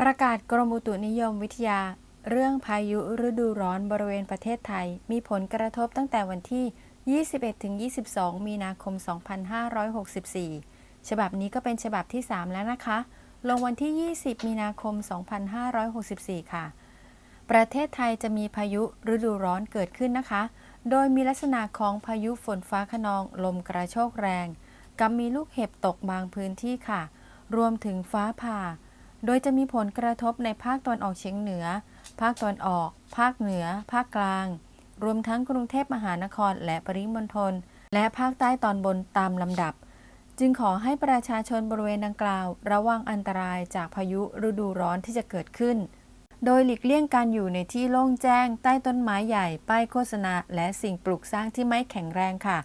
ประกาศกรมอุตุนิยมวิทยา เรื่องพายุฤดูร้อนบริเวณประเทศไทย มีผลกระทบตั้งแต่วันที่ 21-22 มีนาคม 2564 ฉบับนี้ก็เป็นฉบับที่ 3 แล้วนะคะ ลงวันที่ 20 มีนาคม 2564 ค่ะ ประเทศไทยจะมีพายุฤดูร้อนเกิดขึ้นนะคะ โดยมีลักษณะของพายุฝนฟ้าขนอง ลมกระโชกแรง กับมีลูกเห็บตกบางพื้นที่ค่ะ รวมถึงฟ้าผ่า โดยจะมีผลกระทบในภาคตะวันออกเฉียงเหนือ ภาคตะวันออก ภาคเหนือ ภาคกลาง รวมทั้งกรุงเทพมหานครและปริมณฑล และภาคใต้ตอนบนตามลำดับ จึงขอให้ประชาชนบริเวณดังกล่าว ระวังอันตรายจากพายุฤดูร้อนที่จะเกิดขึ้น โดยหลีกเลี่ยงการอยู่ในที่โล่งแจ้ง ใต้ต้นไม้ใหญ่ ป้ายโฆษณา และสิ่งปลูกสร้างที่ไม่แข็งแรงค่ะ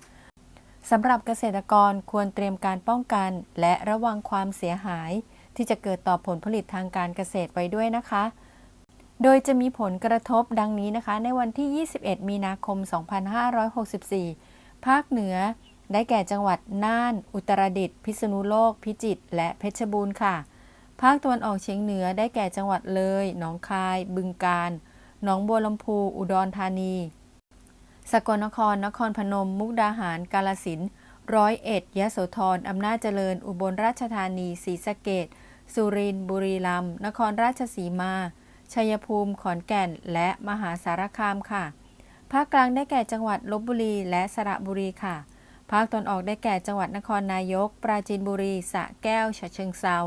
สำหรับเกษตรกรควรเตรียมการป้องกัน และระวังความเสียหาย ที่จะเกิดต่อผลผลิตทางการเกษตรไว้ด้วยนะคะ โดยจะมีผลกระทบดังนี้นะคะ ในวันที่ 21 มีนาคม 2564 ภาคเหนือ ได้แก่จังหวัดน่าน อุตรดิตถ์พิษณุโลก พิจิตรและเพชรบูรณ์ค่ะ ภาคตะวันออกเฉียงเหนือได้แก่จังหวัดเลย หนองคาย บึงกาฬหนองบัวลำพู อุดรธานี สกลนคร นครพนม มุกดาหาร กาลสินธุ์ ร้อยเอ็ดยโสธรอำนาจเจริญ อุบลราชธานีศรีสะเกษสุรินทร์บุรีรัมย์นครราชสีมา ชัยภูมิ ขอนแก่น และมหาสารคามค่ะ ภาคกลางได้แก่จังหวัดลบบุรีและสระบุรีค่ะ ภาคตอนออกได้แก่จังหวัดนครนายก ปราจีนบุรีสระแก้วฉะเชิงเซา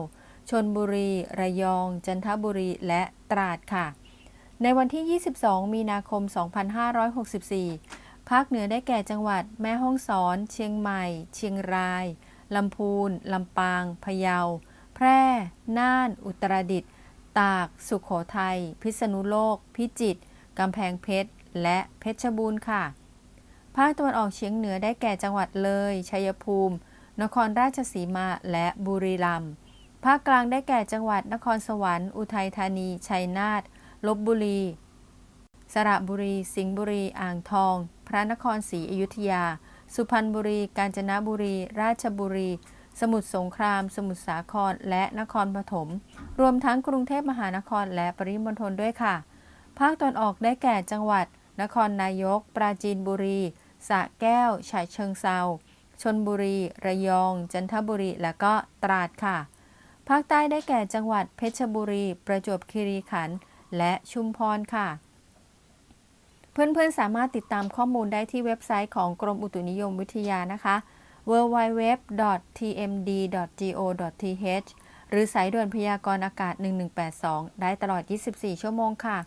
ชนบุรี ระยอง จันทบุรี และตราดค่ะ ในวันที่ 22 มีนาคม 2564 ภาคเหนือได้แก่จังหวัด แม่ฮ่องสอน เชียงใหม่ เชียงราย ลำพูน ลำปาง พะเยา แพร่ น่าน อุตรดิตถ์ ตาก สุขโขทัย พิษณุโลก พิจิตร กำแพงเพชร และเพชรบูรณ์ค่ะ ภาคตะวันออกเฉียงเหนือได้แก่จังหวัดเลย ชัยภูมิ นครราชสีมา และบุรีรัมย์ ภาคกลางได้แก่จังหวัด นครสวรรค์ อุทัยธานี ชัยนาท ลบบุรี สระบุรี สิงห์บุรี อ่างทอง ระนครศรีอยุธยา สุพรรณบุรี กาญจนบุรี ราชบุรี สมุทรสงคราม สมุทรสาคร และนครปฐม รวมทั้งกรุงเทพมหานครและปริมณฑลด้วยค่ะ ภาคตอนออกได้แก่จังหวัด นครนายก ปราจีนบุรี สระแก้ว ฉะเชิงเซาชนบุรี ระยอง จันทบุรี และก็ตราดค่ะ ภาคใต้ได้แก่จังหวัดเพชรบุรี ประจวบคีรีขันธ์ และชุมพรค่ะ เพื่อนๆ สามารถติดตามข้อมูลได้ที่เว็บไซต์ของกรมอุตุนิยมวิทยานะคะ www.tmd.go.th หรือสายด่วนพยากรณ์อากาศ 1182 ได้ตลอด 24 ชั่วโมงค่ะ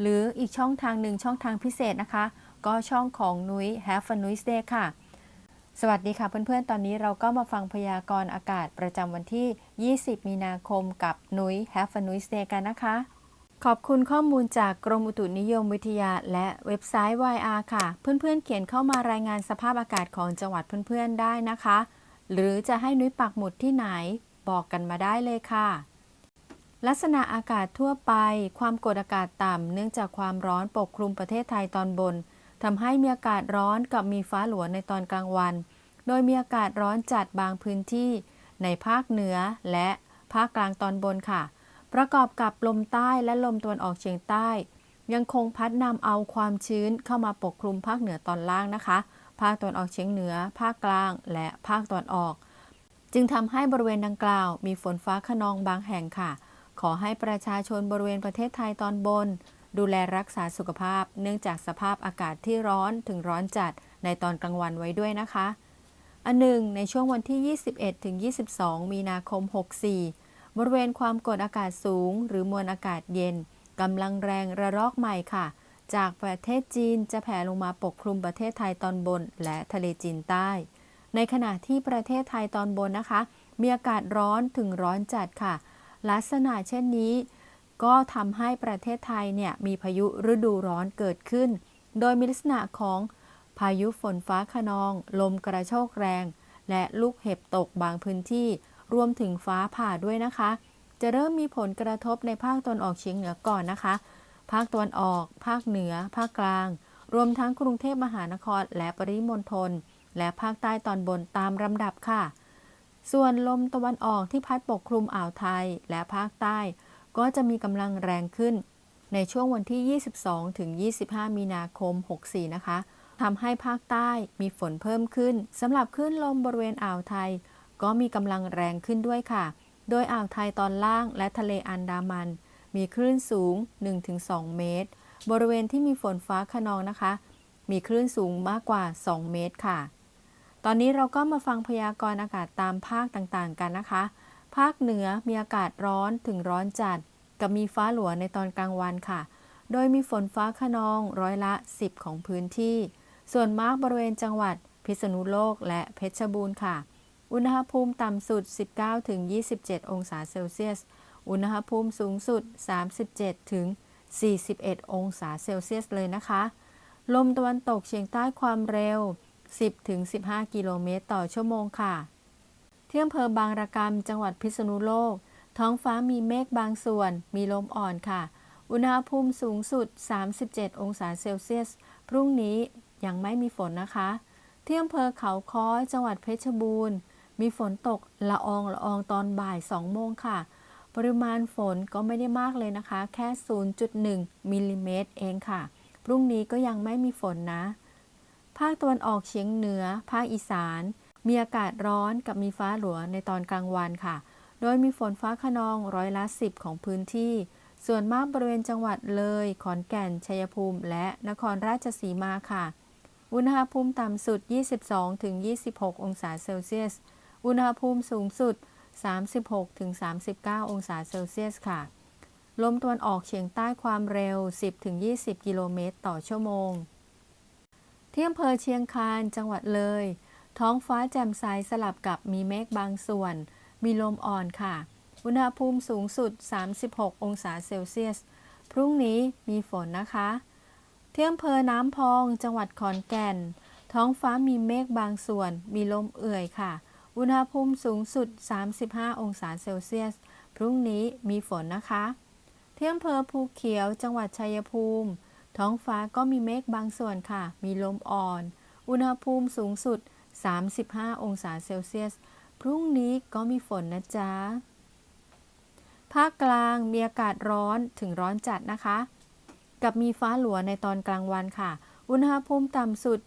หรืออีกช่องทางหนึ่งช่องทางพิเศษนะคะ ก็ช่องของนุ้ย Have a Nuis Day ค่ะ สวัสดีค่ะเพื่อนๆ ตอนนี้เราก็มาฟังพยากรณ์อากาศประจำวันที่ 20 มีนาคมกับนุ้ย Have a Nuis Day กันนะคะ ขอบคุณข้อมูลจากกรมอุตุนิยมวิทยา และเว็บไซต์ YR ค่ะ เพื่อนๆเขียนเข้ามารายงานสภาพอากาศของจังหวัดเพื่อนๆได้นะคะ หรือจะให้นุ้ยปักหมุดที่ไหนบอกกันมาได้เลยค่ะ ลักษณะอากาศทั่วไป ความกดอากาศต่ำเนื่องจากความร้อนปกคลุมประเทศไทยตอนบนทำให้มีอากาศร้อนกับมีฟ้าหลวในตอนกลางวัน โดยมีอากาศร้อนจัดบางพื้นที่ ในภาคเหนือและภาคกลางตอนบนค่ะ ประกอบกับลมใต้และลมตะวันออกเฉียงใต้ ยังคงพัดนำเอาความชื้นเข้ามาปกคลุมภาคเหนือตอนล่างนะคะ ภาคตะวันออกเฉียงเหนือ ภาคกลาง และภาคตะวันออก จึงทำให้บริเวณดังกล่าว มีฝนฟ้าขนองบางแห่งค่ะ ขอให้ประชาชนบริเวณประเทศไทยตอนบน ดูแลรักษาสุขภาพ เนื่องจากสภาพอากาศที่ร้อนถึงร้อนจัดในตอนกลางวันไว้ด้วยนะคะ อันหนึ่งในช่วงวันที่ 21ถึง22 มีนาคม 64 บริเวณความกดอากาศสูง หรือมวลอากาศเย็นกำลังแรงระลอกใหม่ค่ะ จากประเทศจีนจะแผ่ลงมาปกคลุมประเทศไทยตอนบน และทะเลจีนใต้ ในขณะที่ประเทศไทยตอนบนนะคะ มีอากาศร้อนถึงร้อนจัดค่ะ ลักษณะเช่นนี้ ก็ทำให้ประเทศไทยเนี่ยมีพายุฤดูร้อนเกิดขึ้น โดยมีลักษณะของพายุฝนฟ้าขนอง ลมกระโชกแรง และลูกเห็บตกบางพื้นที่ รวมถึงฟ้าผ่าด้วยนะคะ จะเริ่มมีผลกระทบในภาคตะวันออกเฉียงเหนือก่อนนะคะ ภาคตะวันออก ภาคเหนือ ภาคกลาง รวมทั้งกรุงเทพมหานครและปริมณฑลและภาคใต้ตอนบนตามลำดับค่ะ ส่วนลมตะวันออกที่พัดปกคลุมอ่าวไทยและภาคใต้ ก็จะมีกำลังแรงขึ้น ในช่วงวันที่ 22 ถึง 25 มีนาคม 64 นะคะทำให้ภาคใต้มีฝนเพิ่มขึ้นสำหรับคลื่นลมบริเวณอ่าวไทย ก็มีกำลังแรงขึ้นด้วยค่ะ โดยอ่าวไทยตอนล่างและทะเลอันดามัน มีคลื่นสูง 1-2 เมตร บริเวณที่มีฝนฟ้าขนองนะคะ มีคลื่นสูงมากกว่า 2 เมตรค่ะ ตอนนี้เราก็มาฟังพยากรณ์อากาศตามภาคต่างๆ กันนะคะ ภาคเหนือมีอากาศร้อนถึงร้อนจัด กับมีฟ้าหลัวในตอนกลางวันค่ะ โดยมีฝนฟ้าขนองร้อยละ 10 ของพื้นที่ ส่วนมากบริเวณจังหวัดพิษณุโลกและเพชรบูรณ์ค่ะ อุณหภูมิต่ำสุด 19-27 องศาเซลเซียส อุณหภูมิสูงสุด 37-41 องศาเซลเซียสเลยนะคะ ลมตะวันตกเฉียงใต้ความเร็ว 10-15 กิโลเมตรต่อชั่วโมงค่ะที่อำเภอบางระกำจังหวัดพิษณุโลก ท้องฟ้ามีเมฆบางส่วน มีลมอ่อนค่ะ อุณหภูมิสูงสุด 37 องศาเซลเซียส พรุ่งนี้ยังไม่มีฝนนะคะที่อำเภอเขาค้อจังหวัดเพชรบูรณ์ มีฝนตกละอองละอองตอนบ่าย 2 โมงค่ะ ปริมาณฝนก็ไม่ได้มากเลยนะคะ แค่ 0.1มิลลิเมตรเองค่ะ พรุ่งนี้ก็ยังไม่มีฝนนะ ภาคตะวันออกเฉียงเหนือ ภาคอีสาน มีอากาศร้อนกับมีฟ้าหลัวในตอนกลางวันค่ะ โดยมีฝนฟ้าขนองร้อยละ 10 ของพื้นที่ ส่วนมากบริเวณจังหวัดเลย ขอนแก่น ชัยภูมิ และนครราชสีมาค่ะ อุณหภูมิต่ำสุด 22-26 องศาเซลเซียส อุณหภูมิสูงสุด 36-39 องศาเซลเซียสค่ะ ลมตะวันออกเฉียงใต้ความเร็ว 10-20 กิโลเมตรต่อชั่วโมง ที่อำเภอเชียงคานจังหวัดเลย ท้องฟ้าแจ่มใสสลับกับมีเมฆบางส่วน มีลมอ่อนค่ะ อุณหภูมิสูงสุด 36 องศาเซลเซียส พรุ่งนี้มีฝนนะคะที่อำเภอน้ำพอง จังหวัดขอนแก่น ท้องฟ้ามีเมฆบางส่วน มีลมเอื่อยค่ะ อุณหภูมิสูงสุด 35 องศาเซลเซียส พรุ่งนี้มีฝนนะคะที่อำเภอภูเขียวจังหวัดชัยภูมิ ท้องฟ้าก็มีเมฆบางส่วนค่ะ มีลมอ่อน อุณหภูมิสูงสุด 35 องศาเซลเซียส พรุ่งนี้ก็มีฝนนะจ๊ะ ภาคกลางมีอากาศร้อนถึงร้อนจัดนะคะ กับมีฟ้าหลัวในตอนกลางวันค่ะ อุณหภูมิต่ำสุด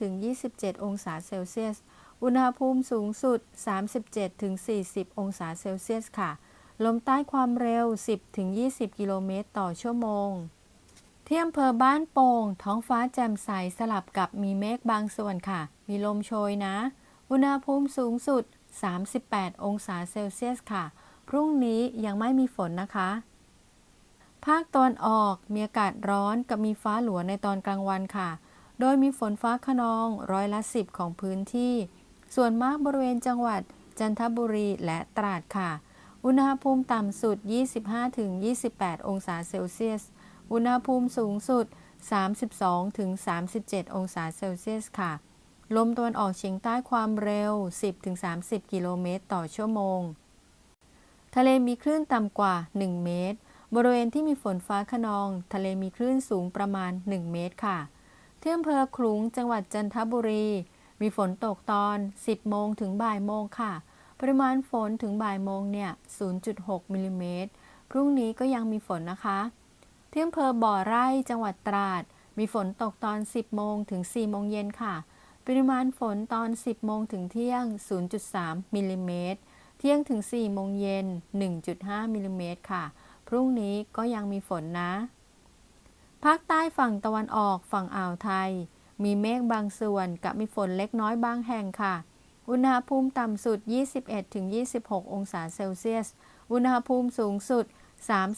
23-27 องศาเซลเซียส อุณหภูมิสูงสุด 37-40 องศาเซลเซียสค่ะ ลมใต้ความเร็ว 10-20 กิโลเมตรต่อชั่วโมง ที่อำเภอบ้านโป่ง ท้องฟ้าแจ่มใสสลับกับมีเมฆบางส่วนค่ะ มีลมโชยนะ อุณหภูมิสูงสุด 38 องศาเซลเซียสค่ะ พรุ่งนี้ยังไม่มีฝนนะคะ ภาคตะวันออกมีอากาศร้อนกับมีฟ้าหลัวในตอนกลางวันค่ะ โดยมีฝนฟ้าขนองร้อยละ 10 ของพื้นที่ ส่วนมากบริเวณจังหวัดจันทบุรีและตราดค่ะ อุณหภูมิต่ำสุด 25-28 องศาเซลเซียส อุณหภูมิสูงสุด 32-37 องศาเซลเซียสค่ะ ลมตะวันออกเฉียงใต้ความเร็ว 10-30 กิโลเมตรต่อชั่วโมง ทะเลมีคลื่นต่ำกว่า 1 เมตร บริเวณที่มีฝนฟ้าขนอง ทะเลมีคลื่นสูงประมาณ 1 เมตรค่ะ เที่อำเภอขลุงจังหวัดจันทบุรี มีฝนตกตอน 10 โมงถึงบ่ายโมงค่ะ ปริมาณฝนถึงบ่ายโมงเนี่ย 0.6 มิลลิเมตร พรุ่งนี้ก็ยังมีฝนนะคะที่อำเภอบ่อไร่จังหวัดตราด มีฝนตกตอน 10 โมงถึง 4 โมงเย็นค่ะ ปริมาณฝนตอน 10 โมงถึงเที่ยง 0.3 มิลลิเมตร เที่ยงถึง 4 โมงเย็น 1.5 มิลลิเมตรค่ะ พรุ่งนี้ก็ยังมีฝนนะ ภาคใต้ฝั่งตะวันออกฝั่งอ่าวไทย มีเมฆบางส่วนกับมีฝนเล็กน้อยบางแห่งค่ะ อุณหภูมิต่ำสุด 21-26 องศาเซลเซียส อุณหภูมิสูงสุด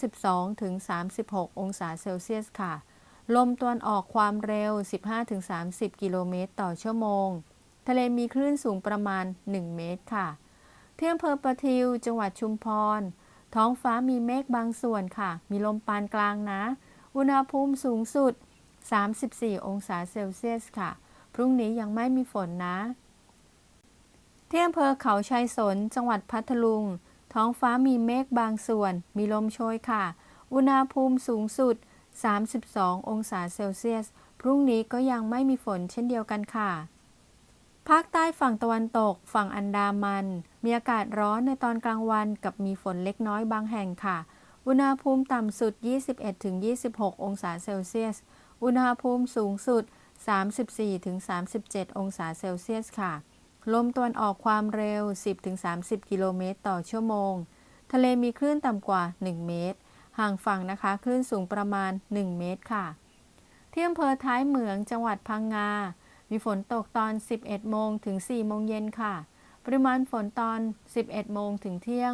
32-36 องศาเซลเซียสค่ะ ลมตะวันออกความเร็ว 15-30 กิโลเมตรต่อชั่วโมง ทะเลมีคลื่นสูงประมาณ 1 เมตรค่ะเที่อำเภอประทิว จังหวัดชุมพร ท้องฟ้ามีเมฆบางส่วนค่ะ มีลมปานกลางนะ อุณหภูมิสูงสุด 34 องศาเซลเซียสค่ะ พรุ่งนี้ยังไม่มีฝนนะ ที่อำเภอเขาชัยสน จังหวัดพัทลุง ท้องฟ้ามีเมฆบางส่วน มีลมโชยค่ะ อุณหภูมิสูงสุด 32 องศาเซลเซียส พรุ่งนี้ก็ยังไม่มีฝนเช่นเดียวกันค่ะ ภาคใต้ฝั่งตะวันตก ฝั่งอันดามัน มีอากาศร้อนในตอนกลางวันกับมีฝนเล็กน้อยบางแห่งค่ะ อุณหภูมิต่ำสุด 21-26 องศาเซลเซียส อุณหภูมิสูงสุด 34-37 องศาเซลเซียสค่ะ ลมตะวันออกความเร็ว 10-30 กิโลเมตรต่อชั่วโมง ทะเลมีคลื่นต่ำกว่า 1 เมตร ห่างฝั่งนะคะ คลื่นสูงประมาณ 1 เมตรค่ะ ที่อำเภอท้ายเหมืองจังหวัดพังงา มีฝนตกตอน 11 โมงถึง 4 โมงเย็นค่ะ ปริมาณฝนตอน 11 โมงถึงเที่ยง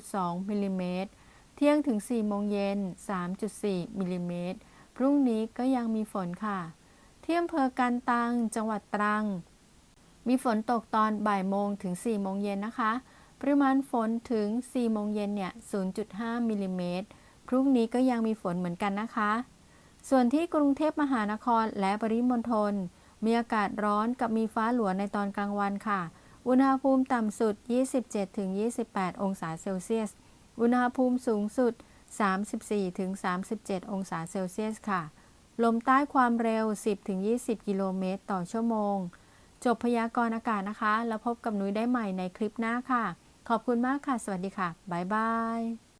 0.2 มิลลิเมตร เที่ยงถึง 4 โมงเย็น 3.4 มิลลิเมตร พรุ่งนี้ก็ยังมีฝนค่ะ ที่อำเภอกันตัง จังหวัดตรัง มีฝนตกตอนบ่ายโมงถึง4โมงเย็นนะคะ ปริมาณฝนถึง4โมงเย็นเนี่ย 0.5มิลลิเมตร พรุ่งนี้ก็ยังมีฝนเหมือนกันนะคะ ส่วนที่กรุงเทพมหานครและปริมณฑล มีอากาศร้อนกับมีฟ้าหลวในตอนกลางวันค่ะ อุณหภูมิต่ำสุด 27-28 องศาเซลเซียส อุณหภูมิสูงสุด 34-37 องศาเซลเซียสค่ะ ลมใต้ความเร็ว 10-20 กิโลเมตรต่อชั่วโมง จบพยากรณ์อากาศนะคะ แล้วพบกับนุ้ยได้ใหม่ในคลิปหน้าค่ะ ขอบคุณมากค่ะ สวัสดีค่ะ บ๊ายบาย